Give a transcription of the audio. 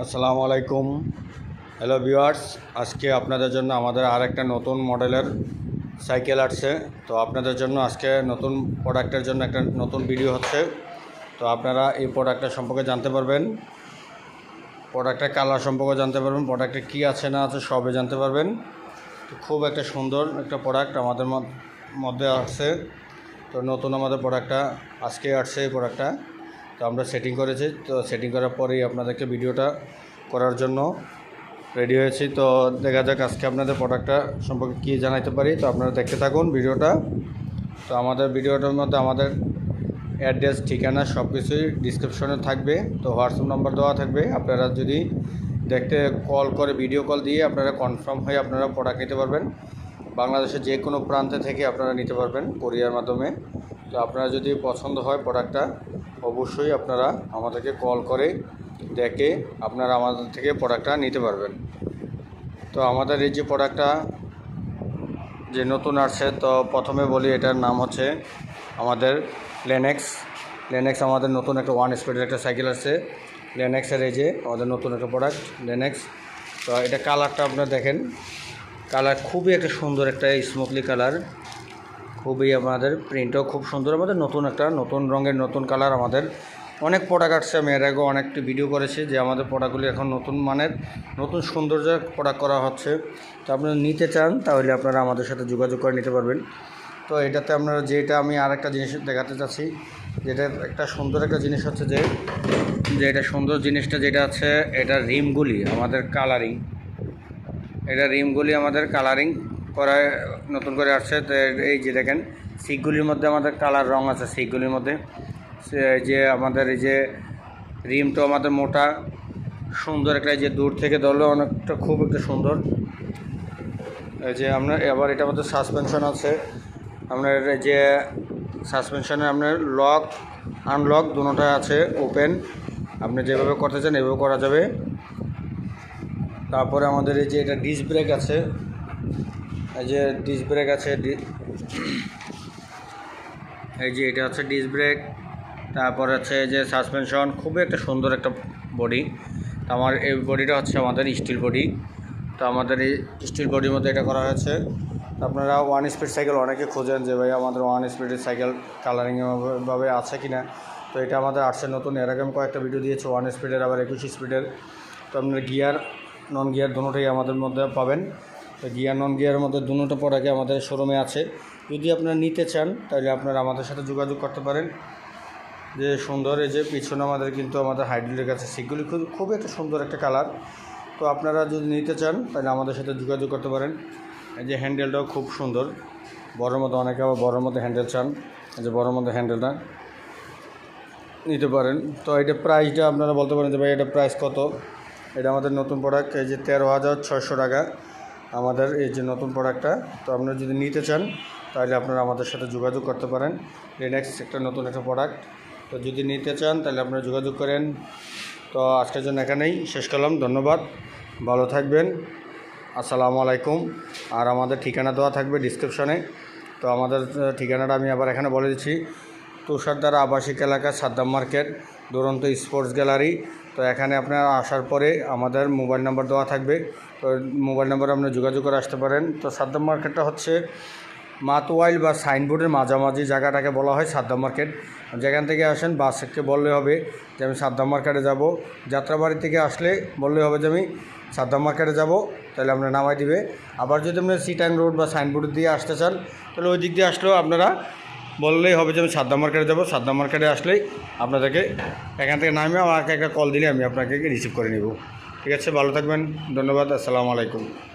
আসসালামু আলাইকুম। Hello viewers আজকে আপনাদের জন্য আমাদের আর একটা নতুন মডেলের সাইকেল আসছে। তো আপনাদের জন্য আজকে নতুন প্রোডাক্টের জন্য একটা নতুন ভিডিও হচ্ছে। তো আপনারা এই প্রোডাক্টটা সম্পর্কে জানতে পারবেন। প্রোডাক্টের কালার সম্পর্কে জানতে পারবেন। প্রোডাক্টে কী আছে, না আছে সবে জানতে পারবেন। তো খুব একটা সুন্দর একটা প্রোডাক্ট আমাদের মধ্যে আসছে। তো নতুন আমাদের প্রোডাক্টটা আজকে আসছে এই প্রোডাক্টটা। তো আমরা সেটিং করেছি, তো সেটিং করার পরেই আপনাদেরকে ভিডিওটা করার জন্য রেডি হয়েছি। তো দেখা যাক আজকে আপনাদের প্রোডাক্টটা সম্পর্কে কী জানাইতে পারি। তো আপনারা দেখতে থাকুন ভিডিওটা। তো আমাদের ভিডিওটার মধ্যে আমাদের অ্যাড্রেস ঠিকানা সব কিছুই ডিসক্রিপশনে থাকবে। তো হোয়াটসঅ্যাপ নাম্বার দেওয়া থাকবে। আপনারা যদি দেখতে কল করে ভিডিও কল দিয়ে আপনারা কনফার্ম হয়ে আপনারা প্রোডাক্ট নিতে পারবেন। বাংলাদেশের যে কোনো প্রান্তে থেকে আপনারা নিতে পারবেন কোরিয়ার মাধ্যমে। তো আপনারা যদি পছন্দ হয় প্রোডাক্টটা অবশ্যই আপনারা আমাদেরকে কল করে দেখে আপনারা আমাদের থেকে প্রোডাক্টটা নিতে পারবেন। তো আমাদের এই যে প্রোডাক্টটা যে নতুন আসছে, তো প্রথমে বলি এটার নাম হচ্ছে আমাদের লেনেক্স লেনেক্স আমাদের নতুন একটা ওয়ান স্পিডের একটা সাইকেল আসছে। লেনেক্সের এই যে আমাদের নতুন একটা প্রোডাক্ট লেনেক্স তো এটা কালারটা আপনারা দেখেন। কালার খুবই একটা সুন্দর একটা স্মুথলি কালার খুবই আমাদের প্রিন্টও খুব সুন্দর আমাদের, নতুন একটা, নতুন রঙের, নতুন কালার আমাদের। অনেক প্রোডাক্ট আসছে, আমি এর আগেও অনেকটি ভিডিও করেছি যে আমাদের প্রোডাক্টগুলি এখন নতুন মানের, নতুন সৌন্দর্য প্রোডাক্ট করা হচ্ছে। তো আপনারা নিতে চান, তাহলে আপনারা আমাদের সাথে যোগাযোগ করে নিতে পারবেন। তো এটাতে আপনারা যেটা আমি আরেকটা জিনিস দেখাতে চাচ্ছি, যেটা একটা সুন্দর একটা জিনিস হচ্ছে যে যে এটা সুন্দর জিনিসটা যেটা আছে, এটা রিমগুলি, আমাদের কালারিং এটা রিমগুলি আমাদের কালারিং করায়, নতুন করে আসছে। এই যে দেখেন সিকগুলির মধ্যে আমাদের কালার রং আছে সিকগুলির মধ্যে। যে আমাদের এই যে রিমটা আমাদের মোটা, সুন্দর একটা যে দূর থেকে ধরলে অনেকটা খুব একটা সুন্দর। এই যে আপনার এবার এটা মধ্যে সাসপেনশন আছে। আপনার যে সাসপেনশনে আপনার লক আনলক দুটোটা আছে ওপেন আপনি যেভাবে করতে চান, এভাবে করা যাবে। তারপরে আমাদের এই যে এটা ডিস্ক ব্রেক আছে। এই যে ডিস্ক ব্রেক আছে এই যে এটা হচ্ছে ডিস্ক ব্রেক তারপর হচ্ছে যে সাসপেনশন খুবই একটা সুন্দর একটা বডি তো আমার এই বডিটা হচ্ছে আমাদের স্টিল বডি তো আমাদের এই স্টিল বডির মধ্যে এটা করা হয়েছে। আপনারা ওয়ান স্পিড সাইকেল অনেকে খোঁজেন যে ভাই আমাদের ওয়ান স্পিডের সাইকেল কালারিং ভাবে আছে কি না তো এটা আমাদের আটশো নতুন এরকম কয়েকটা ভিডিও দিয়েছে ওয়ান স্পিডের আবার একুশ স্পিডের তো আপনার গিয়ার নন গিয়ার দুটোই আমাদের মধ্যে পাবেন। গিয়ার নন গিয়ারের মধ্যে দুটো প্রোডাক্টই আমাদের শোরুমে আছে। যদি আপনারা নিতে চান, তাহলে আপনারা আমাদের সাথে যোগাযোগ করতে পারেন। যে সুন্দর, এই যে পিছনে আমাদের কিন্তু আমাদের হাইড্রোলিক আছে সেগুলি খুব খুব একটা সুন্দর একটা কালার। তো আপনারা যদি নিতে চান, তাহলে আমাদের সাথে যোগাযোগ করতে পারেন। এই যে হ্যান্ডেলটাও খুব সুন্দর। বড়োর মতো অনেকে আবার বড়োর মতো হ্যান্ডেল চান। এই যে বড়োর মতো হ্যান্ডেলটা নিতে পারেন। তো এটা প্রাইসটা আপনারা বলতে পারেন যে ভাই, এটা প্রাইস কত? এটা আমাদের নতুন প্রোডাক্ট এই যে তেরো হাজার ছয়শো টাকা। আমাদের এই যে নতুন প্রোডাক্টটা তো আপনারা যদি নিতে চান, তাহলে আপনারা আমাদের সাথে যোগাযোগ করতে পারেন। রেনেক্স একটা নতুন একটা প্রোডাক্ট তো যদি নিতে চান, তাহলে আপনারা যোগাযোগ করেন। তো আজকের জন্য এখানেই শেষ করলাম। ধন্যবাদ। ভালো থাকবেন। আসসালামু আলাইকুম। আর আমাদের ঠিকানা দেওয়া থাকবে ডিসক্রিপশনে তো আমাদের ঠিকানাটা আমি আবার এখানে বলে দিচ্ছি। তুষারদার আবাসিক এলাকা, Saddam market, Duranta sports gallery. তো এখানে আপনারা আসার পরে আমাদের মোবাইল নাম্বার দেওয়া থাকবে। তো মোবাইল নাম্বারে আপনারা যোগাযোগ করে আসতে পারেন। তো সাদ্দাম মার্কেটটা হচ্ছে মাতোয়াইল বা সাইনবোর্ডের মাঝামাঝি জায়গাটাকে বলা হয় সাদ্দাম মার্কেট। যেখান থেকে আসেন বাসকে বললে হবে যে আমি সাদ্দাম মার্কেটে যাব। যাত্রাবাড়ি থেকে আসলে বললে হবে যে আমি সাদ্দাম মার্কেটে যাব। তাহলে আপনার নামাই দিবে। আবার যদি আপনার সিটাং রোড বা সাইনবোর্ড দিয়ে আসতে চান, তাহলে ওই দিক দিয়ে আসলেও আপনারা বললেই হবে যে আমি সাদ্দা মার্কেটে যাব। সাদ্দা মার্কেটে আসলেই আপনাদেরকে এখান থেকে নামে আমাকে একটা কল দিলে আমি আপনাকে রিসিভ করে নেব। ঠিক আছে, ভালো থাকবেন। ধন্যবাদ, আসসালামু আলাইকুম।